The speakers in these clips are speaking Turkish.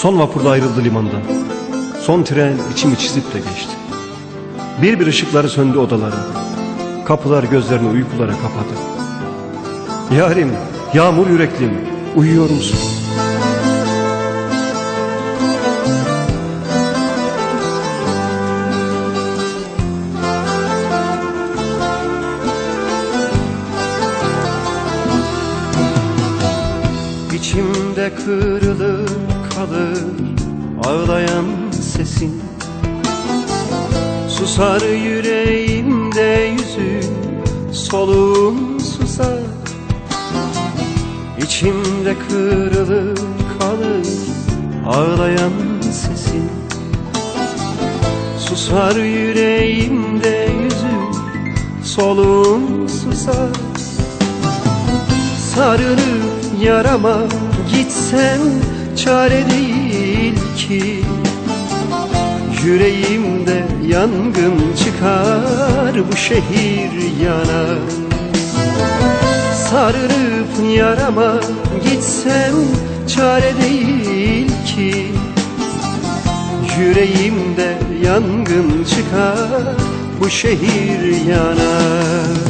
Son vapurda ayrıldı limandan. Son tren içimi çizip de geçti. Bir bir ışıkları söndü odaların. Kapılar gözlerini uykulara kapadı. Yarim, yağmur yüreklim, uyuyor musun? İçimde kırılır kalır ağlayan sesin. Susar yüreğimde yüzün soluğun susar. İçimde kırılır kalır ağlayan sesin. Susar yüreğimde yüzün soluğun susar. Sarılıp yarama gitsem çare değil ki. Yüreğimde yangın çıkar bu şehir yanar Sarılıp yarama gitsem çare değil ki. Yüreğimde yangın çıkar bu şehir yanar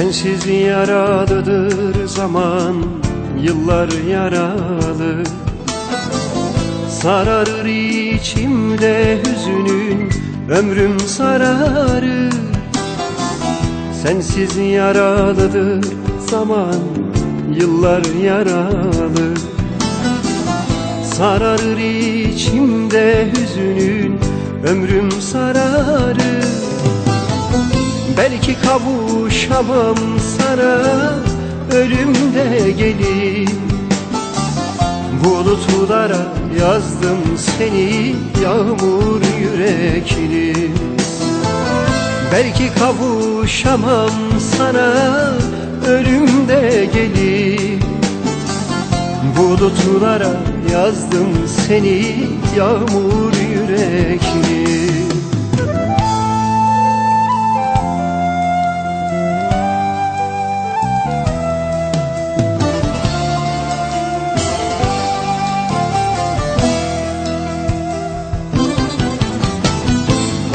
Sensiz yaralıdır zaman Yıllar yaralı. Sararır içimde hüzünün Ömrüm sararır. Sensiz yaralıdır zaman Yıllar yaralı. Sararır içimde hüzünün Ömrüm sararır kavuşamam sana ölümde gelir Bulutlara yazdım seni yağmur yürekli. Belki kavuşamam sana ölümde gelir Bulutlara yazdım seni yağmur yürekli